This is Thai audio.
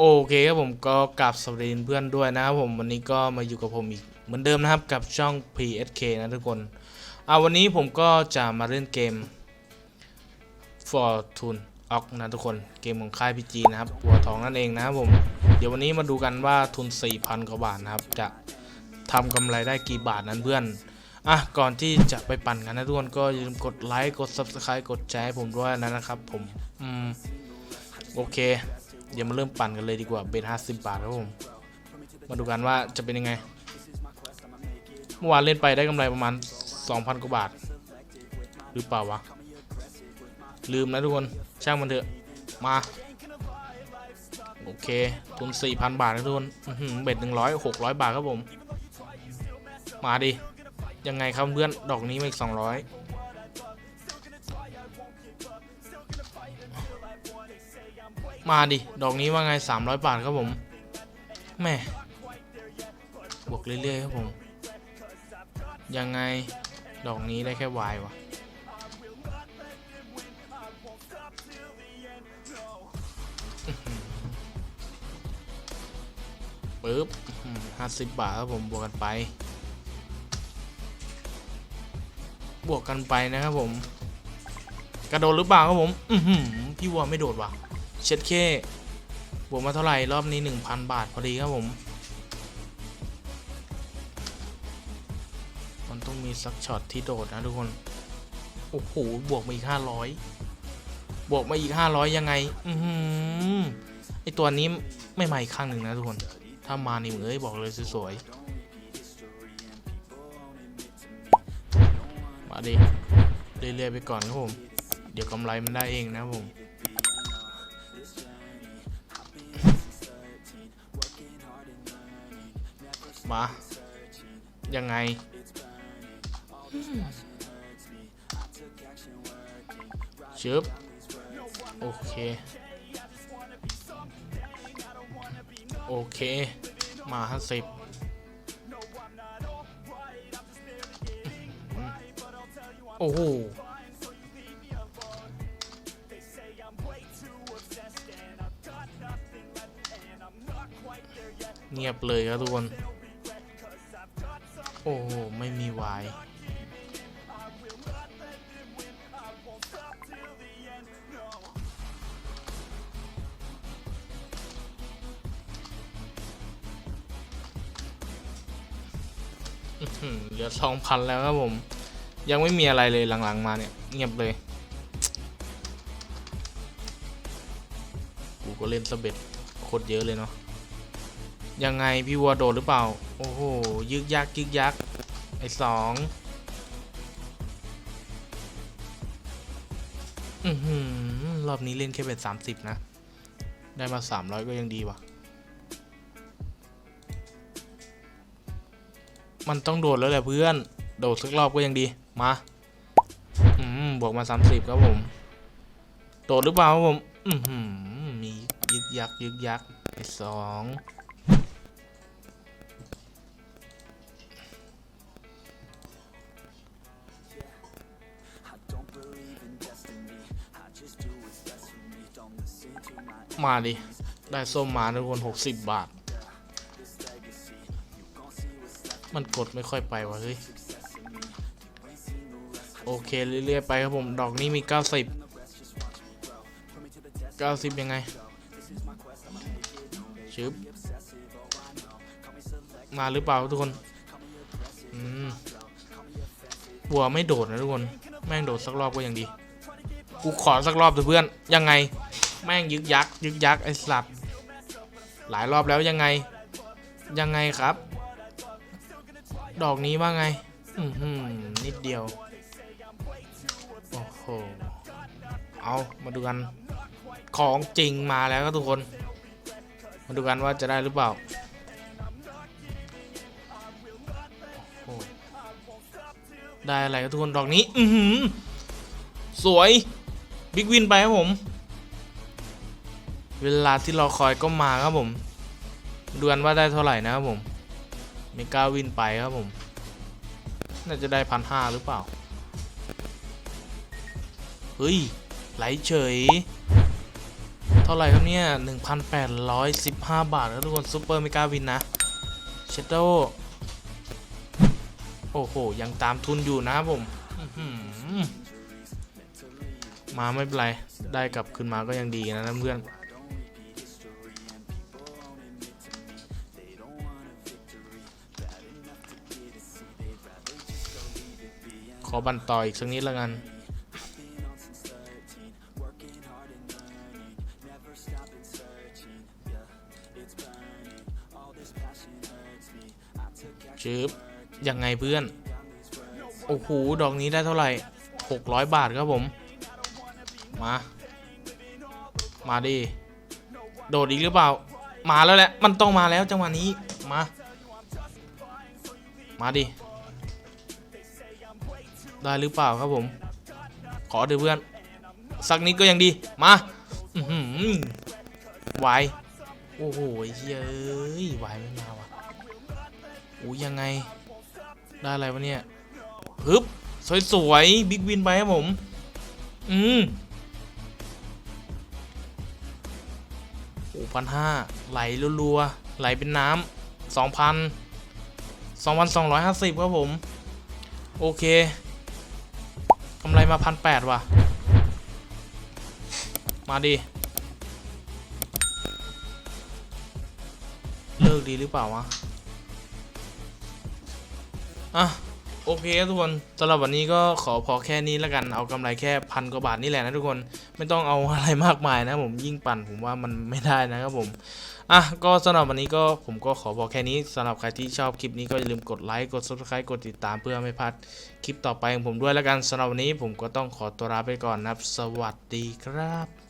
โอเคครับผมก็กลับสวัสดีเพื่อนด้วยนะครับผมวันนี้ก็มาอยู่กับผมอีกเหมือนเดิมนะครับกับช่อง PSK นะทุกคนอ่าวันนี้ผมก็จะมาเล่นเกม Fortune o c นะทุกคนเกมของค่าย PG นะครับหัวทองนั่นเองนะครับผม เดี๋ยววันนี้มาดูกันว่าทุน 4,000 กว่าบาทนะครับ จะทำกำไรได้กี่บาทนั้นเพื่อนอะก่อนที่จะไปปั่นกันนะทุกคนก็อย่าลืมกดไลค์กด Subscribe กดแชร์ให้ผมด้วยนะครับผมอืมโอเค เดี๋ยวมาเริ่มปั่นกันเลยดีกว่าเบนห้าสิบบาทครับผมมาดูกันว่าจะเป็นยังไง เมื่อวานเล่นไปได้กำไรประมาณ 2,000 กว่าบาท หรือเปล่าวะ ลืมนะทุกคน ช่างมันเถอะ มา โอเค ทุน 4,000 บาทนะทุกคนอื้อหือเบ็ด100 600บาทครับผม มาดิ ยังไงครับเพื่อน ดอกนี้มาอีก 200 มาดิ ดอกนี้ว่าไง 300 บาทครับผมแม่บวกเรื่อยๆครับผม ยังไงดอกนี้ได้แค่วายวะปึ๊บห้าสิบบาทครับผมบวกกันไป บวกกันไปนะครับผม กระโดดหรือเปล่าครับผม อือหือพี่วัวไม่โดดว่ะ เช็ดเคบวกมาเท่าไหร่รอบนี้ 1,000 บาท พอดีครับผม มันต้องมีสักช็อตที่โดดนะทุกคน โอ้โห บวกมาอีก 500 บวกมาอีก 500 ยังไง อือหือไอตัวนี้ไม่มาอีกครั้งหนึ่งนะทุกคน ถ้ามานี่มึงเอ้ยบอกเลยสวยๆ มาดิ เรื่อยๆไปก่อนครับผม เดี๋ยวกำไรมันได้เองนะผม มา ยังไง ชึบ โอเค โอเค มาห้าสิบโอ้โหเงียบเลยครับทุกคน โอ้โห ไม่มีวายอื้อหือเหลือสองพันแล้วครับผม ยังไม่มีอะไรเลยหลังๆมาเนี่ย เงียบเลย กูก็เล่นสะเบ็ดโคตรเยอะเลยเนาะ ยังไงพี่วัวโดดหรือเปล่า โอ้โห ยึกยักยึกยักไอ้สองอือหือรอบนี้เล่นแค่เป็นสามสิบนะ ได้มาสามร้อยก็ยังดีว่ะ มันต้องโดดแล้วแหละเพื่อน โดดสักรอบก็ยังดี มา อืม บวกมาสามสิบครับผม โดดหรือเปล่าครับผม อือหือ มียึกยักยึกยักไอ้สอง มาดิ ได้ส้มมาทุกคนหกสิบบาท มันกดไม่ค่อยไปวะเฮ้ย โอเค เรื่อยๆ ไปครับผม ดอกนี้มี 90 90 ยังไงชึบมาหรือเปล่าทุกคน อืมบัวไม่โดดนะทุกคน แม่งโดดสักรอบก็ยังดี กูขอสักรอบเถอะเพื่อน ยังไง แม่งยึกยักยึกยักไอ้สัตว์หลายรอบแล้วยังไง ยังไงครับ ดอกนี้ว่าไง อือหือนิดเดียว โอ้โห เอามาดูกัน ของจริงมาแล้วครับทุกคน มาดูกันว่าจะได้หรือเปล่าได้อะไรครับทุกคนดอกนี้ อืสวย บิ๊กวินไปครับผม เวลาที่เราคอยก็มาครับผมดูกันว่าได้เท่าไหร่นะครับผมเมกาวินไปครับผม น่าจะได้พันห้าหรือเปล่า เฮ้ย ไหลเฉย เท่าไหร่ครับเนี่ย 1,815 บาทครับทุกคนซูเปอร์เมกาวินนะเชโดโอ้โห ยังตามทุนอยู่นะครับผม มาไม่เป็นไร ได้กลับคืนมาก็ยังดีนะเพื่อน อบันต่ออีกสักนิดละกันชืบยังไงเพื่อน โอ้โห ดอกนี้ได้เท่าไหร่ 600 บาทครับผม มา มาดิ โดดอีกหรือเปล่า มาแล้วแหละ มันต้องมาแล้วจังหวะนี้ มา มาดิ ได้หรือเปล่าครับผม ขอเดี๋ยวเพื่อน สักนิดก็ยังดี มาอือหือไหวโอ้โหเฮ้ยไหวไม่มาว่ะอู้ยังไง ได้อะไรวะเนี่ยฮึบสวยๆบิ๊กวินไปครับผม อืมโอ้พันห้าไหลรัวๆไหลเป็นน้ำสองพันสองพันสองร้อยห้าสิบครับผม โอเคำไรมาพันแปดว่ะ มาดิเลิกดีหรือเปล่าวะ อะ โอเคครับทุกคนสำหรับวันนี้ก็ขอพอแค่นี้แล้วกันเอากำไรแค่พันกว่าบาทนี่แหละนะทุกคนไม่ต้องเอาอะไรมากมายนะผมยิ่งปั่นผมว่ามันไม่ได้นะครับผมอะก็สำหรับวันนี้ก็ผมก็ขอบอแค่นี้สำหรับใครที่ชอบคลิปนี้ก็อย่าลืมกดไลค์กด subscribe กดติดตามเพื่อไม่พลาดคลิปต่อไปของผมด้วยแล้วกันสำหรับวันนี้ผมก็ต้องขอตัวลาไปก่อนนะครับ สวัสดีครับ